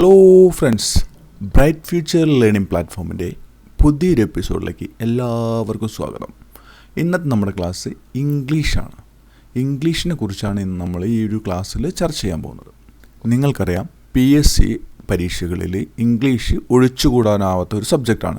Hello friends bright future learning പ്ലാറ്റ്ഫോമിന്റെ പുതിയൊരു എപ്പിസോഡിലേക്ക് എല്ലാവർക്കും സ്വാഗതം. ഇന്നത്തെ നമ്മുടെ ക്ലാസ് ഇംഗ്ലീഷാണ്. ഇംഗ്ലീഷിനെ കുറിച്ചാണ് ഇന്ന് നമ്മൾ ഈ ഒരു ക്ലാസ്സിൽ ചർച്ച ചെയ്യാൻ പോകുന്നത്. നിങ്ങൾക്കറിയാം പി എസ് സി പരീക്ഷകളിൽ ഇംഗ്ലീഷ് ഒഴിച്ചുകൂടാനാവാത്ത ഒരു സബ്ജക്റ്റാണ്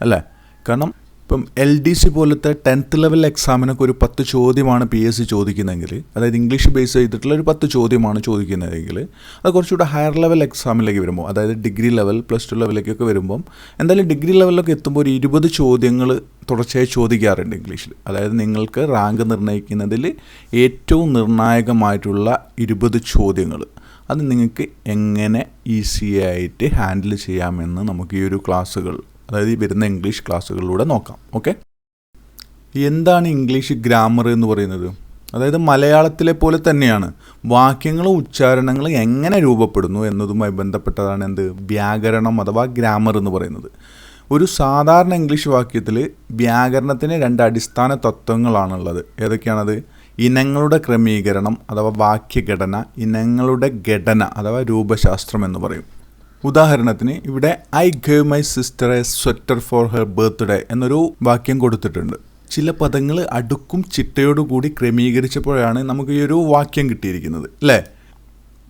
അല്ലേ? കാരണം ഇപ്പം എൽ ഡി സി പോലത്തെ ടെൻത്ത് ലെവൽ എക്സാമിനൊക്കെ ഒരു പത്ത് ചോദ്യമാണ് പി എസ് സി ചോദിക്കുന്നതെങ്കിൽ അതായത് ഇംഗ്ലീഷ് ബേസ് ചെയ്തിട്ടുള്ള ഒരു പത്ത് ചോദ്യമാണ് ചോദിക്കുന്നതെങ്കിൽ അത് കുറച്ചുകൂടെ ഹയർ ലെവൽ എക്സാമിലേക്ക് വരുമ്പോൾ അതായത് ഡിഗ്രി ലെവൽ പ്ലസ് ടു ലെവലിലേക്കൊക്കെ വരുമ്പം എന്തായാലും ഡിഗ്രി ലെവലിലൊക്കെ എത്തുമ്പോൾ ഒരു ഇരുപത് ചോദ്യങ്ങൾ തുടർച്ചയായി ചോദിക്കാറുണ്ട് ഇംഗ്ലീഷിൽ. അതായത് നിങ്ങൾക്ക് റാങ്ക് നിർണയിക്കുന്നതിൽ ഏറ്റവും നിർണായകമായിട്ടുള്ള ഇരുപത് ചോദ്യങ്ങൾ അത് നിങ്ങൾക്ക് എങ്ങനെ ഈസി ആയിട്ട് ഹാൻഡിൽ ചെയ്യാമെന്ന് നമുക്ക് ഈ ഒരു ക്ലാസ്സുകൾ അതായത് ഈ വരുന്ന ഇംഗ്ലീഷ് ക്ലാസ്സുകളിലൂടെ നോക്കാം. ഓക്കെ എന്താണ് ഇംഗ്ലീഷ് ഗ്രാമർ എന്ന് പറയുന്നത്? അതായത് മലയാളത്തിലെ പോലെ തന്നെയാണ്. വാക്യങ്ങളും ഉച്ചാരണങ്ങളും എങ്ങനെ രൂപപ്പെടുന്നു എന്നതുമായി ബന്ധപ്പെട്ടതാണ് എന്ത്? വ്യാകരണം അഥവാ ഗ്രാമർ എന്ന് പറയുന്നത്. ഒരു സാധാരണ ഇംഗ്ലീഷ് വാക്യത്തിൽ വ്യാകരണത്തിന് രണ്ട് അടിസ്ഥാന തത്വങ്ങളാണുള്ളത്. ഏതൊക്കെയാണത്? ഇനങ്ങളുടെ ക്രമീകരണം അഥവാ വാക്യഘടന ഇനങ്ങളുടെ ഘടന അഥവാ രൂപശാസ്ത്രം എന്ന് പറയും. ഉദാഹരണത്തിന് ഇവിടെ I gave my sister a sweater for her birthday എന്നൊരു വാക്യം കൊടുത്തിട്ടുണ്ട്. ചില പദങ്ങൾ അടുക്കും ചിട്ടയോടുകൂടി ക്രമീകരിച്ചപ്പോഴാണ് നമുക്ക് ഈ ഒരു വാക്യം കിട്ടിയിരിക്കുന്നത് അല്ലേ?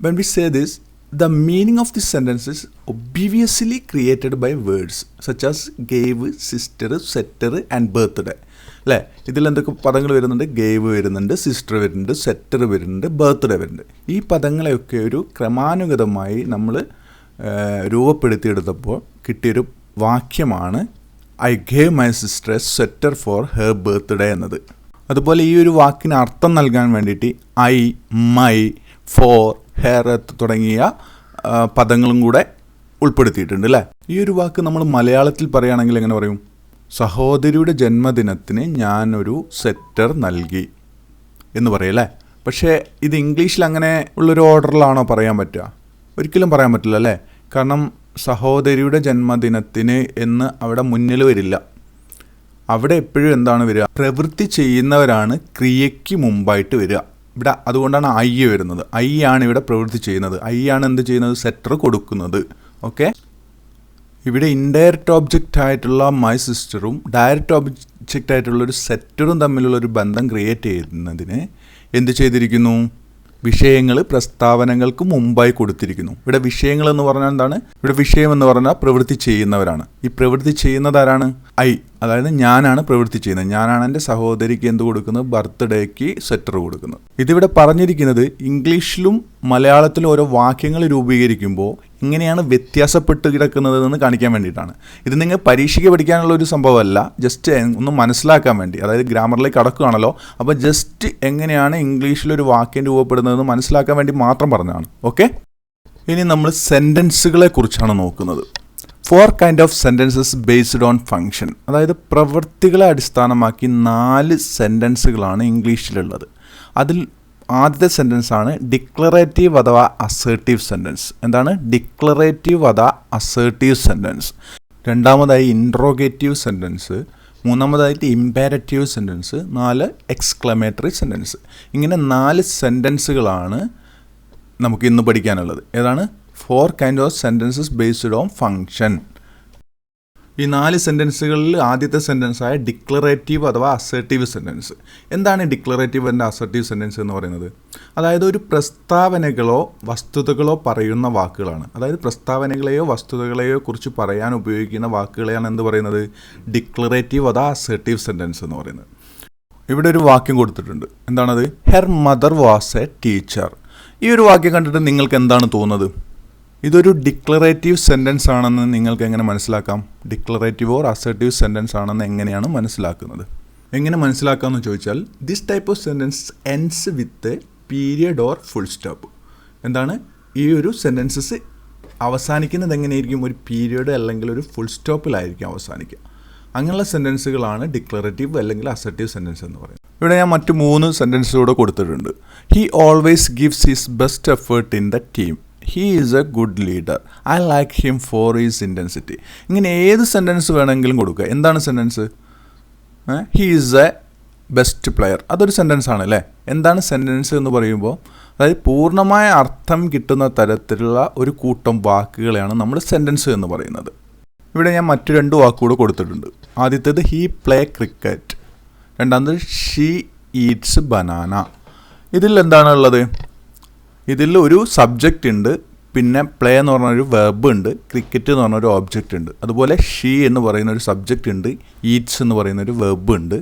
When we say this the meaning of this sentences obviously created by words such as gave sister sweater and birthday അല്ലേ? ഇതിൽ എന്തൊക്കെ പദങ്ങൾ വരുന്നുണ്ട്? ഗേവ് വരുന്നുണ്ട് സിസ്റ്റർ വരുന്നുണ്ട് സെറ്റർ വരുന്നുണ്ട് ബർത്ത്ഡേ വരുന്നുണ്ട്. ഈ പദങ്ങളെയൊക്കെ ഒരു ക്രമാനുഗതമായി നമ്മൾ രൂപപ്പെടുത്തിയെടുത്തപ്പോൾ കിട്ടിയൊരു വാക്യമാണ് I gave my sister sweater for her birthday എന്നത്. അതുപോലെ ഈ ഒരു വാക്കിന് അർത്ഥം നൽകാൻ വേണ്ടിയിട്ട് ഐ മൈ ഫോർ ഹെയർ തുടങ്ങിയ പദങ്ങളും കൂടെ ഉൾപ്പെടുത്തിയിട്ടുണ്ട് അല്ലേ? ഈ ഒരു വാക്ക് നമ്മൾ മലയാളത്തിൽ പറയുകയാണെങ്കിൽ എങ്ങനെ പറയും? സഹോദരിയുടെ ജന്മദിനത്തിന് ഞാനൊരു സെറ്റർ നൽകി എന്ന് പറയല്ലേ പക്ഷേ ഇത് ഇംഗ്ലീഷിൽ അങ്ങനെ ഉള്ളൊരു ഓർഡറിലാണോ പറയാൻ പറ്റുക? ഒരിക്കലും പറയാൻ പറ്റില്ല അല്ലേ? കാരണം സഹോദരിയുടെ ജന്മദിനത്തിന് എന്ന് അവിടെ മുന്നിൽ വരില്ല. അവിടെ എപ്പോഴും എന്താണ് വരിക? പ്രവൃത്തി ചെയ്യുന്നവരാണ് ക്രിയയ്ക്ക് മുമ്പായിട്ട് വരിക. ഇവിടെ അതുകൊണ്ടാണ് ഐ വരുന്നത്. ഐ ആണ് ഇവിടെ പ്രവൃത്തി ചെയ്യുന്നത്. ഐ ആണ് എന്ത് ചെയ്യുന്നത്? സെറ്റർ കൊടുക്കുന്നത്. ഓക്കെ? ഇവിടെ ഇൻഡയറക്റ്റ് ഓബ്ജക്റ്റ് ആയിട്ടുള്ള മൈ സിസ്റ്ററും ഡയറക്റ്റ് ഓബ്ജക്റ്റ് ആയിട്ടുള്ള ഒരു സെറ്ററും തമ്മിലുള്ള ഒരു ബന്ധം ക്രിയേറ്റ് ചെയ്യുന്നതിന് എന്ത് ചെയ്തിരിക്കുന്നു? വിഷയങ്ങൾ പ്രസ്താവനകൾക്ക് മുമ്പായി കൊടുത്തിരിക്കുന്നു. ഇവിടെ വിഷയങ്ങൾ എന്ന് പറഞ്ഞാൽ എന്താണ്? ഇവിടെ വിഷയം എന്ന് പറഞ്ഞാൽ പ്രവൃത്തി ചെയ്യുന്നവരാണ്. ഈ പ്രവൃത്തി ചെയ്യുന്നത് ആരാണ് ഐ അതായത് ഞാനാണ് പ്രവൃത്തി ചെയ്യുന്നത് ഞാനാണ് എന്റെ സഹോദരിക്ക് എന്ത് കൊടുക്കുന്നത്? ബർത്ത്ഡേക്ക് സെറ്റർ കൊടുക്കുന്നത്. ഇതിവിടെ പറഞ്ഞിരിക്കുന്നത് ഇംഗ്ലീഷിലും മലയാളത്തിലും ഓരോ വാക്യങ്ങൾ രൂപീകരിക്കുമ്പോൾ ഇങ്ങനെയാണ് വ്യത്യാസപ്പെട്ട് കിടക്കുന്നതെന്ന് കാണിക്കാൻ വേണ്ടിയിട്ടാണ്. ഇത് നിങ്ങൾ പരീക്ഷയ്ക്ക് പഠിക്കാനുള്ള ഒരു സംഭവമല്ല. ജസ്റ്റ് ഒന്ന് മനസ്സിലാക്കാൻ വേണ്ടി. അതായത് ഗ്രാമറിലേക്ക് കടക്കുകയാണല്ലോ. അപ്പോൾ ജസ്റ്റ് എങ്ങനെയാണ് ഇംഗ്ലീഷിലൊരു വാക്യം രൂപപ്പെടുന്നതെന്ന് മനസ്സിലാക്കാൻ വേണ്ടി മാത്രം പറഞ്ഞതാണ്. ഓക്കെ? ഇനി നമ്മൾ സെന്റൻസുകളെ കുറിച്ചാണ് നോക്കുന്നത്. Four kind of sentences based on function അതായത് പ്രവൃത്തികളെ അടിസ്ഥാനമാക്കി നാല് സെന്റൻസുകളാണ് ഇംഗ്ലീഷിലുള്ളത്. അതിൽ ആദ്യത്തെ സെന്റൻസ് ആണ് ഡിക്ലറേറ്റീവ് അഥവാ അസേർട്ടീവ് സെന്റൻസ് എന്താണ്? ഡിക്ലറേറ്റീവ് അഥവാ അസേർട്ടീവ് സെന്റൻസ് രണ്ടാമതായി ഇൻട്രോഗേറ്റീവ് സെന്റൻസ് മൂന്നാമതായിട്ട് ഇമ്പാരറ്റീവ് സെന്റൻസ് നാല് എക്സ്ക്ലമേറ്ററി സെന്റൻസ് ഇങ്ങനെ നാല് സെന്റൻസുകളാണ് നമുക്ക് ഇന്ന് പഠിക്കാനുള്ളത്. ഏതാണ്? Four kind of sentences based on function ഈ നാല് സെന്റൻസുകളിൽ ആദ്യത്തെ സെന്റൻസായ ഡിക്ലറേറ്റീവ് അഥവാ അസേർട്ടീവ് സെന്റൻസ് എന്താണ് ഡിക്ലറേറ്റീവ് ആൻഡ് അസേർട്ടീവ് സെന്റൻസ് എന്ന് പറയുന്നത്? അതായത് ഒരു പ്രസ്താവനകളോ വസ്തുതകളോ പറയുന്ന വാക്കുകളാണ്. അതായത് പ്രസ്താവനകളെയോ വസ്തുതകളെയോ കുറിച്ച് പറയാൻ ഉപയോഗിക്കുന്ന വാക്കുകളെയാണ് എന്ത് പറയുന്നത്? ഡിക്ലറേറ്റീവ് അഥവാ അസേർട്ടീവ് സെന്റൻസ് എന്ന് പറയുന്നത്. ഇവിടെ ഒരു വാക്യം കൊടുത്തിട്ടുണ്ട്. എന്താണത്? Her mother was a teacher ഈ ഒരു വാക്യം കണ്ടിട്ട് നിങ്ങൾക്ക് എന്താണ് തോന്നുന്നത്? ഇതൊരു ഡിക്ലറേറ്റീവ് സെന്റൻസ് ആണെന്ന് നിങ്ങൾക്ക് എങ്ങനെ മനസ്സിലാക്കാം? ഡിക്ലറേറ്റീവ് ഓർ അസേർട്ടീവ് സെന്റൻസ് ആണെന്ന് എങ്ങനെയാണ് മനസ്സിലാക്കുന്നത്? എങ്ങനെ മനസ്സിലാക്കാമെന്ന് ചോദിച്ചാൽ this type of sentence ends with period or full stop എന്താണ്? ഈ ഒരു സെന്റൻസസ് അവസാനിക്കുന്നത് എങ്ങനെയായിരിക്കും? ഒരു പീരിയഡ് അല്ലെങ്കിൽ ഒരു ഫുൾ സ്റ്റോപ്പിലായിരിക്കും അവസാനിക്കുക. അങ്ങനെയുള്ള സെന്റൻസുകളാണ് ഡിക്ലറേറ്റീവ് അല്ലെങ്കിൽ അസർട്ടീവ് സെന്റൻസ് എന്ന് പറയുന്നത്. ഇവിടെ ഞാൻ മറ്റ് മൂന്ന് സെന്റൻസുകൂടെ കൊടുത്തിട്ടുണ്ട്. He always gives his best effort in the team he is a good leader I like him for is intensity ഇങ്ങനെ ഏത് സെന്റൻസ് വേണമെങ്കിലും കൊടുക്കുക. എന്താണ് sentence he is a best player അതൊരു സെന്റൻസ് ആണ് അല്ലേ? എന്താണ് സെന്റൻസ് എന്ന് പറയുമ്പോൾ അതായത് പൂർണമായ അർത്ഥം കിട്ടുന്ന തരത്തിലുള്ള ഒരു കൂട്ടം വാക്കുകളെയാണ് നമ്മൾ സെന്റൻസ് എന്ന് പറയുന്നത്. ഇവിടെ ഞാൻ മറ്റു രണ്ട് വാക്കുകൂടെ കൊടുത്തിട്ടുണ്ട്. ആദ്യത്തേത് ഹീ പ്ലേ ക്രിക്കറ്റ് രണ്ടാമത് ഷീ ഈറ്റ്സ് ബനാന ഇതിൽ എന്താണ് ഉള്ളത്? ഇതിൽ ഒരു സബ്ജക്റ്റ് ഉണ്ട് പിന്നെ പ്ലേ എന്ന് പറഞ്ഞൊരു വെർബ് ഉണ്ട് ക്രിക്കറ്റ് എന്ന് പറഞ്ഞൊരു ഓബ്ജക്റ്റ് ഉണ്ട്. അതുപോലെ ഷീ എന്ന് പറയുന്ന ഒരു സബ്ജക്റ്റ് ഉണ്ട് ഈറ്റ്സ് എന്ന് പറയുന്ന ഒരു വെർബ് ഉണ്ട്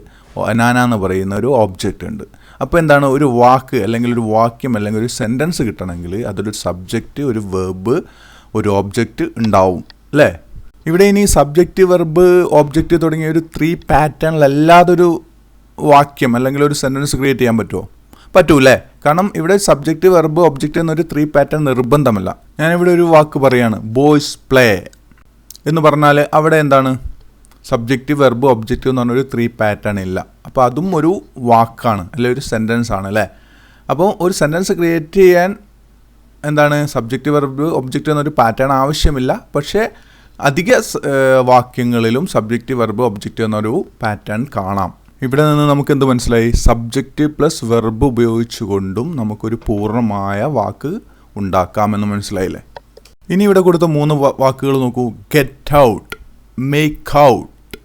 അനാന എന്ന് പറയുന്ന ഒരു ഓബ്ജക്റ്റ് ഉണ്ട്. അപ്പോൾ എന്താണ് ഒരു വാക്ക് അല്ലെങ്കിൽ ഒരു വാക്യം അല്ലെങ്കിൽ ഒരു സെന്റൻസ് കിട്ടണമെങ്കിൽ അതൊരു സബ്ജക്റ്റ് ഒരു വെർബ് ഒരു ഓബ്ജക്റ്റ് ഉണ്ടാവും അല്ലേ? ഇവിടെ ഇനി സബ്ജക്റ്റ് വെർബ് ഓബ്ജക്റ്റ് തുടങ്ങിയ ഒരു ത്രീ പാറ്റേണിലല്ലാതൊരു വാക്യം അല്ലെങ്കിൽ ഒരു സെന്റൻസ് ക്രിയേറ്റ് ചെയ്യാൻ പറ്റുമോ? പറ്റൂലേ? കാരണം ഇവിടെ സബ്ജക്റ്റ് വെർബ് ഒബ്ജക്റ്റ് എന്നൊരു ത്രീ പാറ്റേൺ നിർബന്ധമല്ല. ഞാനിവിടെ ഒരു വാക്ക് പറയാണ് ബോയ്സ് പ്ലേ എന്ന് പറഞ്ഞാൽ അവിടെ എന്താണ്? സബ്ജക്റ്റ് വെർബ് ഒബ്ജക്റ്റ് എന്ന് പറഞ്ഞൊരു ത്രീ പാറ്റേൺ ഇല്ല. അപ്പോൾ അതും ഒരു വാക്കാണ് അല്ലെ ഒരു സെന്റൻസ് ആണ് അല്ലേ? അപ്പോൾ ഒരു സെന്റൻസ് ക്രിയേറ്റ് ചെയ്യാൻ എന്താണ്? സബ്ജക്റ്റ് വെർബ് ഒബ്ജക്റ്റ് എന്നൊരു പാറ്റേൺ ആവശ്യമില്ല. പക്ഷേ അധിക വാക്യങ്ങളിലും സബ്ജക്റ്റ് വെർബ് ഒബ്ജക്റ്റ് എന്നൊരു പാറ്റേൺ കാണാം. ഇവിടെ നിന്ന് നമുക്ക് എന്ത് മനസ്സിലായി? സബ്ജക്റ്റ് പ്ലസ് വെർബ് ഉപയോഗിച്ചുകൊണ്ടും നമുക്കൊരു പൂർണമായ വാക്ക് ഉണ്ടാക്കാമെന്ന് മനസ്സിലായില്ലേ? ഇനി ഇവിടെ കൊടുത്ത മൂന്ന് വാക്കുകൾ നോക്കൂ. Get out make out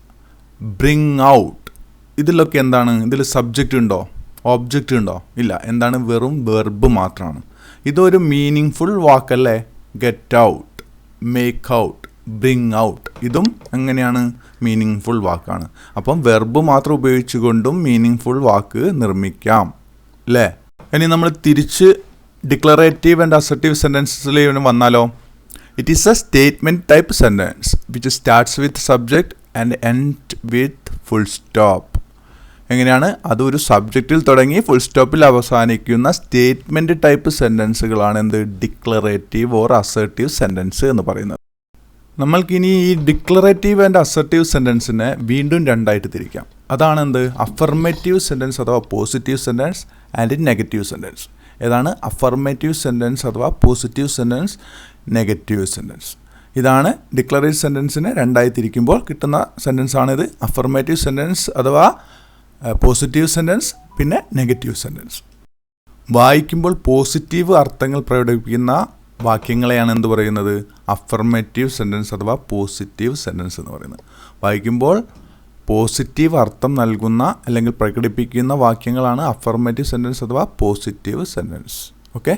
bring out ഇതിലൊക്കെ എന്താണ്? ഇതിൽ സബ്ജക്റ്റ് ഉണ്ടോ? ഓബ്ജക്റ്റ് ഉണ്ടോ? ഇല്ല. എന്താണ്? വെറും വെർബ് മാത്രമാണ്. ഇതൊരു meaning full വാക്കല്ലേ? Get out make out bring out ഇതും എങ്ങനെയാണ് മീനിങ് ഫുൾ വാക്കാണ്. അപ്പം വെർബ് മാത്രം ഉപയോഗിച്ചുകൊണ്ടും മീനിങ് ഫുൾ വാക്ക് നിർമ്മിക്കാം. അല്ലേ ഇനി നമ്മൾ തിരിച്ച് ഡിക്ലറേറ്റീവ് ആൻഡ് അസർട്ടീവ് സെന്റൻസസിലേക്ക് വന്നാലോ? It is a statement type sentence which starts with subject and end with full stop എങ്ങനെയാണ്? അതൊരു സബ്ജക്റ്റിൽ തുടങ്ങി ഫുൾ സ്റ്റോപ്പിൽ അവസാനിക്കുന്ന സ്റ്റേറ്റ്മെന്റ് ടൈപ്പ് സെന്റൻസുകളാണ് എന്ത്? ഡിക്ലറേറ്റീവ് ഓർ അസർട്ടീവ് സെന്റൻസ് എന്ന് പറയുന്നത്. നമ്മൾക്കിനി ഈ ഡിക്ലറേറ്റീവ് ആൻഡ് അസർട്ടീവ് സെന്റൻസിനെ വീണ്ടും രണ്ടായിട്ട് തിരിക്കാം. അതാണ് എന്ത്? അഫർമേറ്റീവ് സെന്റൻസ് അഥവാ positive sentence and negative sentence ഏതാണ്? അഫർമേറ്റീവ് സെന്റൻസ് അഥവാ പോസിറ്റീവ് സെന്റൻസ് നെഗറ്റീവ് സെന്റൻസ് ഇതാണ് ഡിക്ലറേറ്റീവ് സെന്റൻസിനെ രണ്ടായി തിരിക്കുമ്പോൾ കിട്ടുന്ന സെന്റൻസ് ആണിത് അഫർമേറ്റീവ് സെന്റൻസ് അഥവാ പോസിറ്റീവ് സെന്റൻസ് പിന്നെ നെഗറ്റീവ് സെന്റൻസ് വായിക്കുമ്പോൾ പോസിറ്റീവ് അർത്ഥങ്ങൾ പ്രകടിപ്പിക്കുന്ന വാക്യങ്ങളെയാണ് എന്ത് പറയുന്നത്? അഫർമേറ്റീവ് സെന്റൻസ് അഥവാ പോസിറ്റീവ് സെന്റൻസ് എന്ന് പറയുന്നത്. വായിക്കുമ്പോൾ പോസിറ്റീവ് അർത്ഥം നൽകുന്ന അല്ലെങ്കിൽ പ്രകടിപ്പിക്കുന്ന വാക്യങ്ങളാണ് അഫർമേറ്റീവ് സെന്റൻസ് അഥവാ positive sentence okay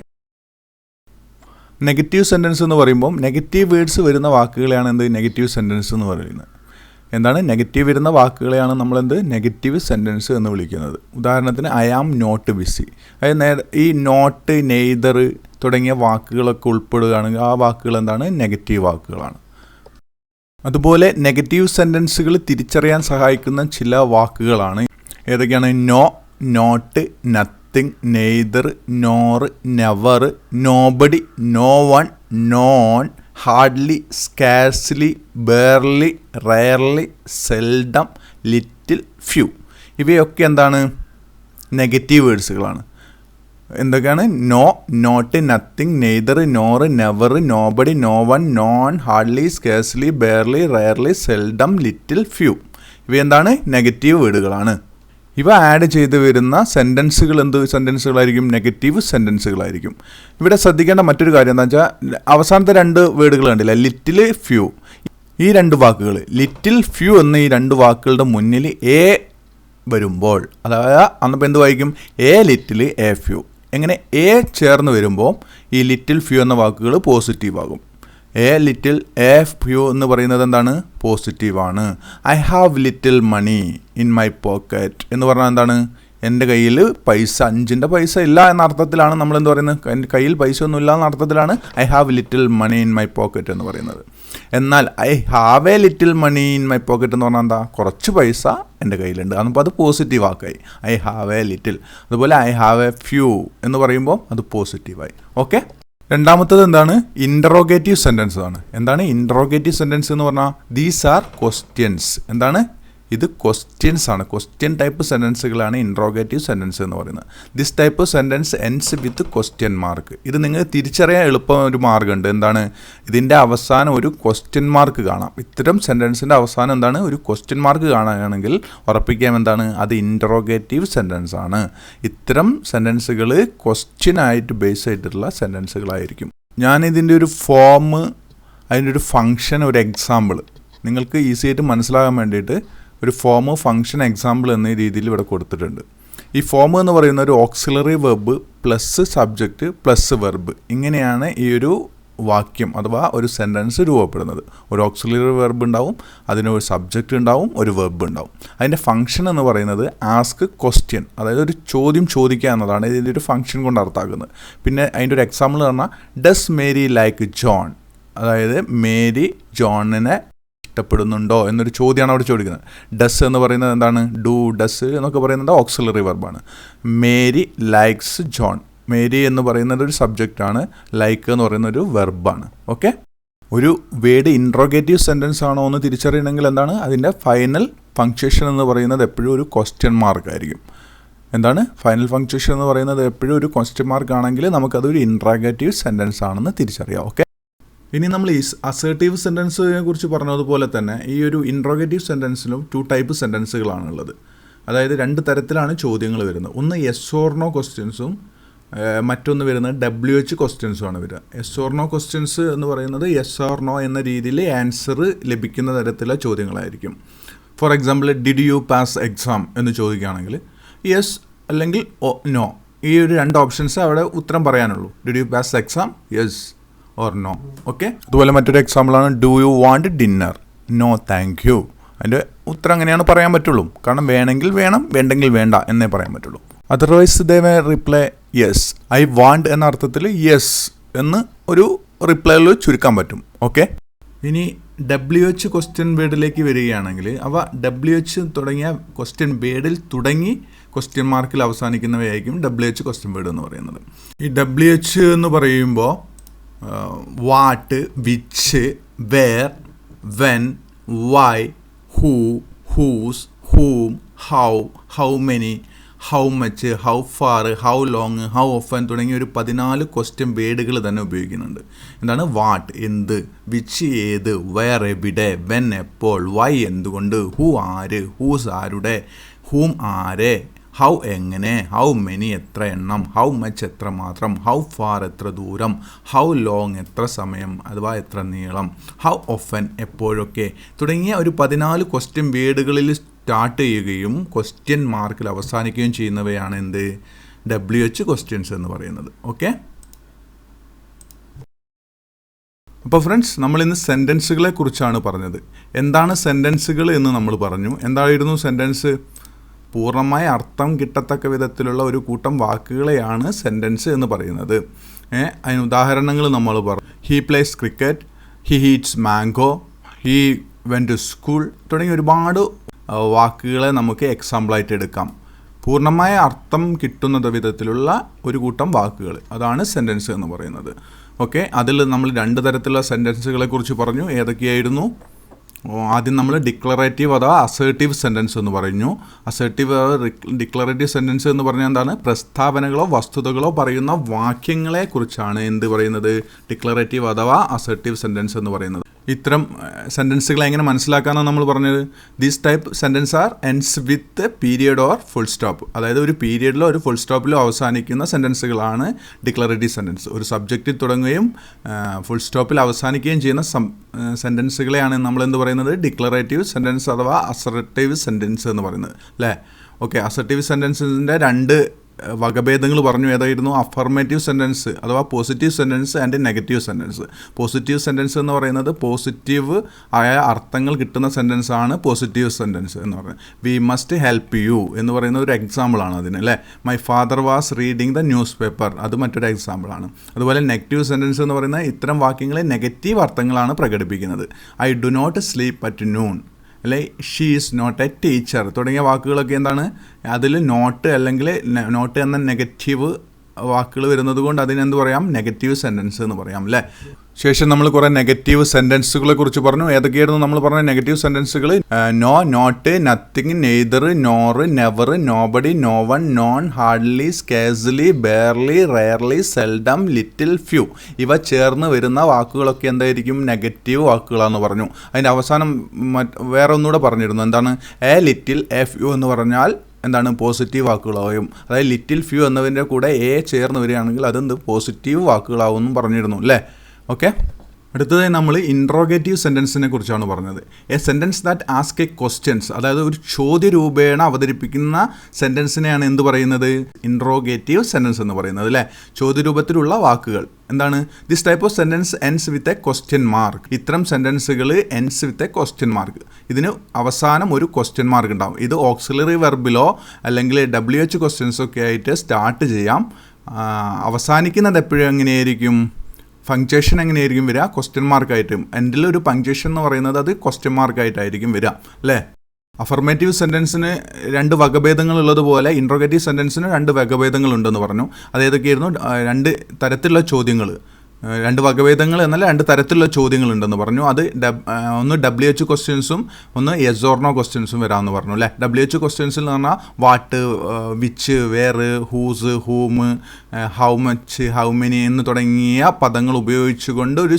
negative sentence എന്ന് പറയുമ്പോൾ നെഗറ്റീവ് വേർഡ്സ് വരുന്ന വാക്കുകളെയാണ് എന്ത്? നെഗറ്റീവ് സെന്റൻസ് എന്ന് പറയുന്നത്. എന്താണ്? നെഗറ്റീവ് വരുന്ന വാക്കുകളെയാണ് നമ്മളെന്ത്? നെഗറ്റീവ് സെന്റൻസ് എന്ന് വിളിക്കുന്നത്. ഉദാഹരണത്തിന് ഐ ആം നോട്ട് ബിസി അതായത് നേരെ ഈ നോട്ട് നെയ്തർ തുടങ്ങിയ വാക്കുകളൊക്കെ ഉൾപ്പെടുകയാണെങ്കിൽ ആ വാക്കുകൾ എന്താണ്? നെഗറ്റീവ് വാക്കുകളാണ്. അതുപോലെ നെഗറ്റീവ് സെന്റൻസുകൾ തിരിച്ചറിയാൻ സഹായിക്കുന്ന ചില വാക്കുകളാണ്. ഏതൊക്കെയാണ്? No not nothing neither nor never nobody no one none hardly scarcely barely rarely seldom little few. ഇവയൊക്കെ എന്താണ്? നെഗറ്റീവ് വേർഡ്സുകളാണ് എന്തൊക്കെയാണ്? No not nothing neither nor never nobody no one none hardly scarcely barely rarely seldom little few. ഇവയെന്താണ്? Negative വേർഡുകളാണ് ഇവ add ചെയ്ത് വരുന്ന സെന്റൻസുകൾ എന്ത്? സെന്റൻസുകളായിരിക്കും negative സെന്റൻസുകളായിരിക്കും ഇവിടെ ശ്രദ്ധിക്കേണ്ട മറ്റൊരു കാര്യം എന്താ വെച്ചാൽ അവസാനത്തെ രണ്ട് വേർഡുകൾ കണ്ടില്ല? ലിറ്റിൽ ഫ്യൂ ഈ രണ്ട് വാക്കുകൾ ലിറ്റിൽ ഫ്യൂ എന്ന ഈ രണ്ട് വാക്കുകളുടെ മുന്നിൽ എ വരുമ്പോൾ അതായത് അന്നപ്പോൾ എന്ത് വായിക്കും? എ ലിറ്റിൽ എ ഫ്യൂ എങ്ങനെ? എ ചേർന്ന് വരുമ്പോൾ ഈ ലിറ്റിൽ ഫ്യൂ എന്ന വാക്കുകൾ പോസിറ്റീവ് ആകും. എ ലിറ്റിൽ എ ഫ്യൂ എന്ന് പറയുന്നത് എന്താണ്? പോസിറ്റീവാണ് I have little money in my pocket എന്ന് പറഞ്ഞാൽ എന്താണ്? എന്റെ കയ്യിൽ പൈസ അഞ്ചിന്റെ പൈസ ഇല്ല എന്ന അർത്ഥത്തിലാണ് നമ്മൾ എന്ത് പറയുന്നത്? എന്റെ കയ്യിൽ പൈസ ഒന്നും ഇല്ല എന്ന അർത്ഥത്തിലാണ് I have little money in my pocket എന്ന് പറയുന്നത്. എന്നാൽ I have a little money in my pocket എന്ന് പറഞ്ഞാൽ എന്താ? കുറച്ച് പൈസ എന്റെ കയ്യിലുണ്ട്. അപ്പോൾ അത് പോസിറ്റീവ് ആക്കായി. ഐ ഹാവ് എ ലിറ്റിൽ അതുപോലെ ഐ ഹാവ് എ ഫ്യൂ എന്ന് പറയുമ്പോൾ അത് പോസിറ്റീവായി ഓക്കെ രണ്ടാമത്തത് എന്താണ്? ഇന്ററോഗേറ്റീവ് സെന്റൻസ് ആണ്. എന്താണ് ഇന്ററോഗേറ്റീവ് സെന്റൻസ് എന്ന് പറഞ്ഞാൽ ദീസ് ആർ ക്വസ്റ്റ്യൻസ് എന്താണ്? ഇത് ക്വസ്റ്റ്യൻസ് ആണ്. ക്വസ്റ്റ്യൻ ടൈപ്പ് സെന്റൻസുകളാണ് ഇൻട്രോഗേറ്റീവ് സെന്റൻസ് എന്ന് പറയുന്നത്. This type sentence ends with question mark ഇത് നിങ്ങൾ തിരിച്ചറിയാൻ എളുപ്പം ഒരു മാർഗമുണ്ട് എന്താണ്? ഇതിന്റെ അവസാനം ഒരു ക്വസ്റ്റ്യൻ മാർക്ക് കാണാം. ഇത്തരം സെന്റൻസിന്റെ അവസാനം എന്താണ്? ഒരു ക്വസ്റ്റ്യൻ മാർക്ക് കാണുകയാണെങ്കിൽ ഉറപ്പിക്കാം എന്താണ്? അത് ഇൻട്രോഗേറ്റീവ് സെന്റൻസ് ആണ്. ഇത്തരം സെന്റൻസുകൾ ക്വസ്റ്റ്യൻ ആയിട്ട് ബേസ് ആയിട്ടുള്ള സെന്റൻസുകളായിരിക്കും ഞാനിതിന്റെ ഒരു ഫോം അതിന്റെ ഒരു ഫങ്ഷൻ ഒരു എക്സാമ്പിൾ നിങ്ങൾക്ക് ഈസി ആയിട്ട് മനസ്സിലാകാൻ വേണ്ടിയിട്ട് ഒരു ഫോം ഫങ്ഷൻ എക്സാമ്പിൾ എന്ന രീതിയിൽ ഇവിടെ കൊടുത്തിട്ടുണ്ട്. ഈ ഫോം എന്ന് പറയുന്ന ഒരു auxiliary verb plus subject plus verb ഇങ്ങനെയാണ് ഈ ഒരു വാക്യം അഥവാ ഒരു സെന്റൻസ് രൂപപ്പെടുന്നത്. ഒരു ഓക്സിലറി വെർബ് ഉണ്ടാവും അതിന് ഒരു സബ്ജക്റ്റ് ഉണ്ടാവും ഒരു വെർബ് ഉണ്ടാവും. അതിന്റെ ഫംഗ്ഷൻ എന്ന് പറയുന്നത് ആസ്ക് ക്വസ്റ്റ്യൻ അതായത് ഒരു ചോദ്യം ചോദിക്കുക എന്നതാണ് ഇതിന്റെ ഒരു ഫംഗ്ഷൻ കൊണ്ട് അർത്ഥാക്കുന്നത് പിന്നെ അതിന്റെ ഒരു എക്സാമ്പിൾ പറഞ്ഞാൽ ഡസ് മേരി ലൈക്ക് ജോൺ അതായത് മേരി ജോണിനെ ഇഷ്ടപ്പെടുന്നുണ്ടോ എന്നൊരു ചോദ്യമാണ് അവിടെ ചോദിക്കുന്നത്. ഡസ് എന്ന് പറയുന്നത് എന്താണ്? ഡു ഡസ് എന്നൊക്കെ പറയുന്നത് ഓക്സിലറി വെർബാണ് മേരി ലൈക്സ് ജോൺ മേരി എന്ന് പറയുന്നത് ഒരു സബ്ജക്റ്റാണ് ലൈക്ക് എന്ന് പറയുന്ന ഒരു വെർബാണ് ഓക്കെ ഒരു വേഡ് ഇൻട്രോഗേറ്റീവ് സെന്റൻസ് ആണോ എന്ന് തിരിച്ചറിയണമെങ്കിൽ എന്താണ്? അതിന്റെ ഫൈനൽ ഫങ്ക്ഷൻ എന്ന് പറയുന്നത് എപ്പോഴും ഒരു ക്വസ്റ്റ്യൻ മാർക്ക് ആയിരിക്കും. എന്താണ്? ഫൈനൽ ഫങ്ക്ഷൻ എന്ന് പറയുന്നത് എപ്പോഴും ഒരു ക്വസ്റ്റ്യൻ മാർക്ക് ആണെങ്കിൽ നമുക്കതൊരു ഇൻട്രോഗേറ്റീവ് സെന്റൻസ് ആണെന്ന് തിരിച്ചറിയാം. ഓക്കെ ഇനി നമ്മൾ ഈ അസേർട്ടീവ് സെന്റൻസിനെ കുറിച്ച് പറഞ്ഞതുപോലെ തന്നെ ഈ ഒരു ഇൻട്രോഗേറ്റീവ് സെന്റൻസിലും ടു ടൈപ്പ് സെന്റൻസുകളാണുള്ളത് അതായത് രണ്ട് തരത്തിലാണ് ചോദ്യങ്ങൾ വരുന്നത്. ഒന്ന് യെസ് ഓർണോ ക്വസ്റ്റ്യൻസും മറ്റൊന്ന് വരുന്നത് ഡബ്ല്യു എച്ച് ക്വസ്റ്റ്യൻസുമാണ് വരിക. എസ് ഓർണോ ക്വസ്റ്റ്യൻസ് എന്ന് പറയുന്നത് യെസ് ഓർണോ എന്ന രീതിയിൽ ആൻസർ ലഭിക്കുന്ന തരത്തിലുള്ള ചോദ്യങ്ങളായിരിക്കും. For example did you pass exam എന്ന് ചോദിക്കുകയാണെങ്കിൽ യെസ് അല്ലെങ്കിൽ നോ ഈ ഒരു രണ്ട് ഓപ്ഷൻസ് അവിടെ ഉത്തരം പറയാനുള്ളൂ. Did you pass exam yes or no okay അതുപോലെ മറ്റൊരു എക്സാമ്പിളാണ് do you want dinner no thank you അതിന്റെ ഉത്തരം അങ്ങനെയാണ് പറയാൻ പറ്റുള്ളൂ. കാരണം വേണമെങ്കിൽ വേണം വേണ്ടെങ്കിൽ വേണ്ട എന്നേ പറയാൻ പറ്റുള്ളൂ. Otherwise they may reply yes I want എന്ന അർത്ഥത്തിൽ യെസ് എന്ന് ഒരു റിപ്ലൈയിൽ ചുരുക്കാൻ പറ്റും. ഓക്കെ ഇനി ഡബ്ല്യു എച്ച് ക്വസ്റ്റ്യൻ വേർഡിലേക്ക് വരികയാണെങ്കിൽ അവ ഡബ്ല്യു എച്ച് തുടങ്ങിയ ക്വസ്റ്റ്യൻ വേർഡിൽ തുടങ്ങി ക്വസ്റ്റ്യൻ മാർക്കിൽ അവസാനിക്കുന്നവയായിരിക്കും ഡബ്ല്യു എച്ച് ക്വസ്റ്റ്യൻ വേർഡ് എന്ന് പറയുന്നത്. ഈ ഡബ്ല്യു എച്ച് എന്ന് പറയുമ്പോൾ what which where when why who whose whom how how many how much how far how long how often തുടങ്ങിയ ഒരു പതിനാല് ക്വസ്റ്റ്യൻ വേഡുകൾ തന്നെ ഉപയോഗിക്കുന്നുണ്ട്. എന്താണ് വാട്ട് എന്ത് വിച്ച് ഏത് വേർ എവിടെ വെൻ എപ്പോൾ വൈ എന്തുകൊണ്ട് ഹൂ ആര് ഹൂസ് ആരുടെ ഹൂം ആരെ ഹൗ എങ്ങനെ? ഹൗ മെനി എത്ര എണ്ണം? ഹൗ മച്ച് എത്ര മാത്രം? ഹൗ ഫാർ എത്ര ദൂരം? ഹൗ ലോങ് എത്ര സമയം? അഥവാ എത്ര നീളം? ഹൗ ഒഫൻ എപ്പോഴൊക്കെ? തുടങ്ങിയ ഒരു പതിനാല് ക്വസ്റ്റ്യൻ വേർഡുകളിൽ സ്റ്റാർട്ട് ചെയ്യുകയും ക്വസ്റ്റ്യൻ മാർക്കിൽ അവസാനിക്കുകയും ചെയ്യുന്നവയാണ് എന്ത്? ഡബ്ല്യു എച്ച് ക്വസ്റ്റ്യൻസ് എന്ന് പറയുന്നത്. ഓക്കെ അപ്പോൾ ഫ്രണ്ട്സ് നമ്മൾ ഇന്ന് സെന്റൻസുകളെ കുറിച്ചാണ് പറഞ്ഞത്. എന്താണ് സെന്റൻസുകൾ എന്ന് നമ്മൾ പറഞ്ഞു? എന്തായിരുന്നു സെന്റൻസ് പൂർണമായ അർത്ഥം കിട്ടത്തക്ക വിധത്തിലുള്ള ഒരു കൂട്ടം വാക്കുകളെയാണ് സെന്റൻസ് എന്ന് പറയുന്നത്. അതിന് ഉദാഹരണങ്ങൾ നമ്മൾ പറഞ്ഞു he plays cricket he eats mango he went to school തുടങ്ങിയ ഒരുപാട് വാക്കുകളെ നമുക്ക് എക്സാമ്പിളായിട്ട് എടുക്കാം. പൂർണമായ അർത്ഥം കിട്ടുന്ന വിധത്തിലുള്ള ഒരു കൂട്ടം വാക്കുകൾ. അതാണ് സെന്റൻസ് എന്ന് പറയുന്നത്. ഓക്കെ അതിൽ നമ്മൾ രണ്ട് തരത്തിലുള്ള സെന്റൻസുകളെ കുറിച്ച് പറഞ്ഞു. ഏതൊക്കെയായിരുന്നു? ആദ്യം നമ്മൾ ഡിക്ലറേറ്റീവ് അഥവാ അസേർട്ടീവ് സെന്റൻസ് എന്ന് പറഞ്ഞു അസേർട്ടീവ് ഡിക്ലറേറ്റീവ് സെന്റൻസ് എന്ന് പറഞ്ഞാൽ എന്താണ്? പ്രസ്താവനകളോ വസ്തുതകളോ പറയുന്ന വാക്യങ്ങളെ കുറിച്ചാണ് എന്ത് പറയുന്നത്? ഡിക്ലറേറ്റീവ് അഥവാ അസേർട്ടീവ് സെന്റൻസ് എന്ന് പറയുന്നത്. ഇത്തരം സെന്റൻസുകൾ എങ്ങനെ മനസ്സിലാക്കാമെന്നാണ് നമ്മൾ പറഞ്ഞത്? These type sentence are ends with period or full stop അതായത് ഒരു പീരിയഡിലോ ഒരു ഫുൾ സ്റ്റോപ്പിലോ അവസാനിക്കുന്ന സെന്റൻസുകളാണ് ഡിക്ലറേറ്റീവ് സെന്റൻസ് ഒരു സബ്ജക്റ്റിൽ തുടങ്ങുകയും ഫുൾ സ്റ്റോപ്പിൽ അവസാനിക്കുകയും ചെയ്യുന്ന സെന്റൻസുകളെയാണ് നമ്മൾ എന്ത് പറയുന്നത്? ഡിക്ലറേറ്റീവ് സെന്റൻസ് അഥവാ അസർട്ടീവ് സെന്റൻസ് എന്ന് പറയുന്നത്. അല്ലേ ഓക്കെ അസർട്ടീവ് സെന്റൻസിന്റെ രണ്ട് വകഭേദങ്ങൾ പറഞ്ഞു ഏതായിരുന്നു? അഫർമേറ്റീവ് സെന്റൻസ് അഥവാ positive sentence and negative sentence positive sentence എന്ന് പറയുന്നത് പോസിറ്റീവ് ആയ അർത്ഥങ്ങൾ കിട്ടുന്ന സെന്റൻസ് ആണ് പോസിറ്റീവ് സെന്റൻസ് എന്ന് പറയുന്നത്. വി മസ്റ്റ് ഹെൽപ്പ് യു എന്ന് പറയുന്ന ഒരു എക്സാമ്പിളാണ് അതിന് അല്ലേ? My father was reading the newspaper അത് മറ്റൊരു എക്സാമ്പിളാണ് അതുപോലെ നെഗറ്റീവ് സെന്റൻസ് എന്ന് പറയുന്ന ഇത്തരം വാക്യങ്ങളെ നെഗറ്റീവ് അർത്ഥങ്ങളാണ് പ്രകടിപ്പിക്കുന്നത്. I do not sleep at noon അല്ലെ she is not a teacher തുടങ്ങിയ വാക്കുകളൊക്കെ എന്താണ്? അതിൽ നോട്ട് അല്ലെങ്കിൽ നോട്ട് എന്ന നെഗറ്റീവ് വാക്കുകൾ വരുന്നത് കൊണ്ട് അതിനെന്ത് പറയാം? നെഗറ്റീവ് സെന്റൻസ് എന്ന് പറയാം അല്ലേ? ശേഷം നമ്മൾ കുറേ നെഗറ്റീവ് സെന്റൻസുകളെ കുറിച്ച് പറഞ്ഞു. ഏതൊക്കെയായിരുന്നു നമ്മൾ പറഞ്ഞ negative സെന്റൻസുകൾ no not nothing neither nor never nobody no one none hardly scarcely barely rarely seldom little few ഇവ ചേർന്ന് വരുന്ന വാക്കുകളൊക്കെ എന്തായിരിക്കും? നെഗറ്റീവ് വാക്കുകളാണെന്ന് പറഞ്ഞു. അതിന്റെ അവസാനം വേറെ ഒന്നുകൂടെ പറഞ്ഞിരുന്നു. എന്താണ്? എ ലിറ്റിൽ എ ഫ്യൂ എന്ന് പറഞ്ഞാൽ എന്താണ് പോസിറ്റീവ് വാക്കുകളാവും അതായത് ലിറ്റിൽ ഫ്യൂ എന്നതിന്റെ കൂടെ എ ചേർന്ന് വരികയാണെങ്കിൽ അതെന്ത്? പോസിറ്റീവ് വാക്കുകളാവും എന്നും പറഞ്ഞിരുന്നു അല്ലേ? ഓക്കെ അടുത്തതായി നമ്മൾ ഇൻട്രോഗേറ്റീവ് സെന്റൻസിനെ കുറിച്ചാണ് പറഞ്ഞത്. A sentence that ask a questions അതായത് ഒരു ചോദ്യ രൂപേണ അവതരിപ്പിക്കുന്ന സെന്റൻസിനെയാണ് എന്ത് പറയുന്നത്? ഇൻട്രോഗേറ്റീവ് സെന്റൻസ് എന്ന് പറയുന്നത് അല്ലേ? ചോദ്യ രൂപത്തിലുള്ള വാക്കുകൾ. എന്താണ്? This type of sentence ends with a question mark ഇത്തരം സെന്റൻസുകൾ ends with a question mark ഇതിന് അവസാനം ഒരു ക്വസ്റ്റ്യൻ മാർക്ക് ഉണ്ടാവും. ഇത് ഓക്സിലറി വെർബിലോ അല്ലെങ്കിൽ ഡബ്ല്യു എച്ച് ക്വസ്റ്റ്യൻസൊക്കെ ആയിട്ട് സ്റ്റാർട്ട് ചെയ്യാം. അവസാനിക്കുന്നത് എപ്പോഴും എങ്ങനെയായിരിക്കും? ഫങ്ക്ചേഷൻ എങ്ങനെയായിരിക്കും വരിക? ക്വസ്റ്റ്യൻ മാർക്കായിട്ടും എൻഡിൽ ഒരു പങ്ക്ചേഷൻ എന്ന് പറയുന്നത് അത് ക്വസ്റ്റ്യൻ മാർക്കായിട്ടായിരിക്കും വരിക. അല്ലേ? അഫർമേറ്റീവ് സെന്റൻസിന് രണ്ട് വകഭേദങ്ങൾ ഉള്ളതുപോലെ ഇൻട്രോഗേറ്റീവ് സെന്റൻസിന് രണ്ട് വകഭേദങ്ങൾ ഉണ്ടെന്ന് പറഞ്ഞു. അതേതൊക്കെയായിരുന്നു രണ്ട് തരത്തിലുള്ള ചോദ്യങ്ങൾ രണ്ട് വകഭേദങ്ങൾ എന്നാൽ രണ്ട് തരത്തിലുള്ള ചോദ്യങ്ങൾ ഉണ്ടെന്ന് പറഞ്ഞു. അത് ഒന്ന് ഡബ്ല്യു എച്ച് ക്വസ്റ്റ്യൻസും ഒന്ന് എസ് ഓർണോ ക്വസ്റ്റ്യൻസും വരാമെന്ന് പറഞ്ഞു അല്ലേ? ഡബ്ല്യു എച്ച് ക്വസ്റ്റ്യൻസിൽ എന്ന് പറഞ്ഞാൽ what which where whose whom how much how many എന്ന് തുടങ്ങിയ പദങ്ങൾ ഉപയോഗിച്ചുകൊണ്ട് ഒരു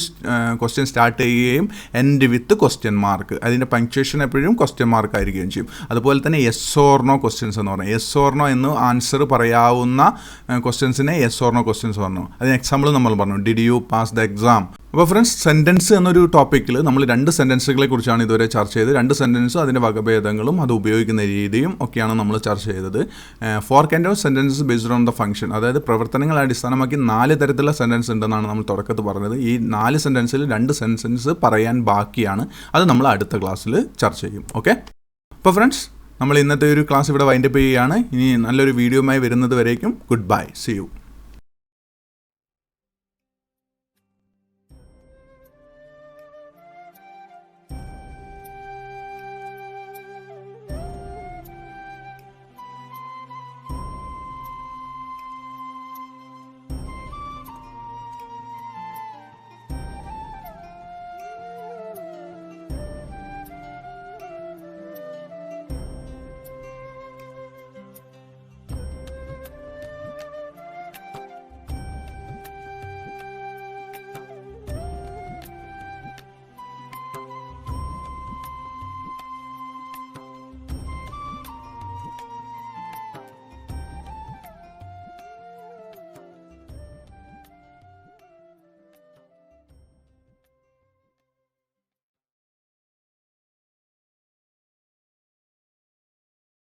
ക്വസ്റ്റ്യൻ സ്റ്റാർട്ട് ചെയ്യുകയും എൻഡ് വിത്ത് ക്വസ്റ്റ്യൻ മാർക്ക് അതിന്റെ പങ്ക്ച്വേഷൻ എപ്പോഴും ക്വസ്റ്റ്യൻ മാർക്ക് ആയിരിക്കുകയും ചെയ്യും. അതുപോലെ തന്നെ എസ് ഓർണോ ക്വസ്റ്റ്യൻസ് എന്ന് പറഞ്ഞാൽ എസ് ഓർണോ എന്ന് ആൻസർ പറയാവുന്ന ക്വസ്റ്റ്യൻസിനെ എസ് ഓർണോ ക്വസ്റ്റ്യൻസ് പറഞ്ഞു. അതിന് എക്സാമ്പിൾ നമ്മൾ പറഞ്ഞു. Did you pass the exam അപ്പോൾ ഫ്രണ്ട്സ് സെന്റൻസ് എന്നൊരു ടോപ്പിക്കിൽ നമ്മൾ രണ്ട് സെന്റൻസുകളെ കുറിച്ചാണ് ഇതുവരെ ചർച്ച ചെയ്തത്. രണ്ട് സെന്റൻസും അതിന്റെ വകഭേദങ്ങളും അത് ഉപയോഗിക്കുന്ന രീതിയും ഒക്കെയാണ് നമ്മൾ ചർച്ച ചെയ്തത്. Four kind of sentences based on the function അതായത് പ്രവർത്തനങ്ങളെ അടിസ്ഥാനമാക്കി നാല് തരത്തിലുള്ള സെന്റൻസ് ഉണ്ടെന്നാണ് നമ്മൾ തുടക്കത്തിൽ പറഞ്ഞത്. ഈ നാല് സെന്റൻസിൽ രണ്ട് സെന്റൻസ് പറയാൻ ബാക്കിയാണ്. അത് നമ്മൾ അടുത്ത ക്ലാസ്സിൽ ചർച്ച ചെയ്യും. ഓക്കെ അപ്പോൾ ഫ്രണ്ട്സ് നമ്മൾ ഇന്നത്തെ ഒരു ക്ലാസ് ഇവിടെ വൈൻഡപ്പ് ചെയ്യുകയാണ്. ഇനി നല്ലൊരു വീഡിയോയുമായി വരുന്നത് വരേക്കും. Good bye C U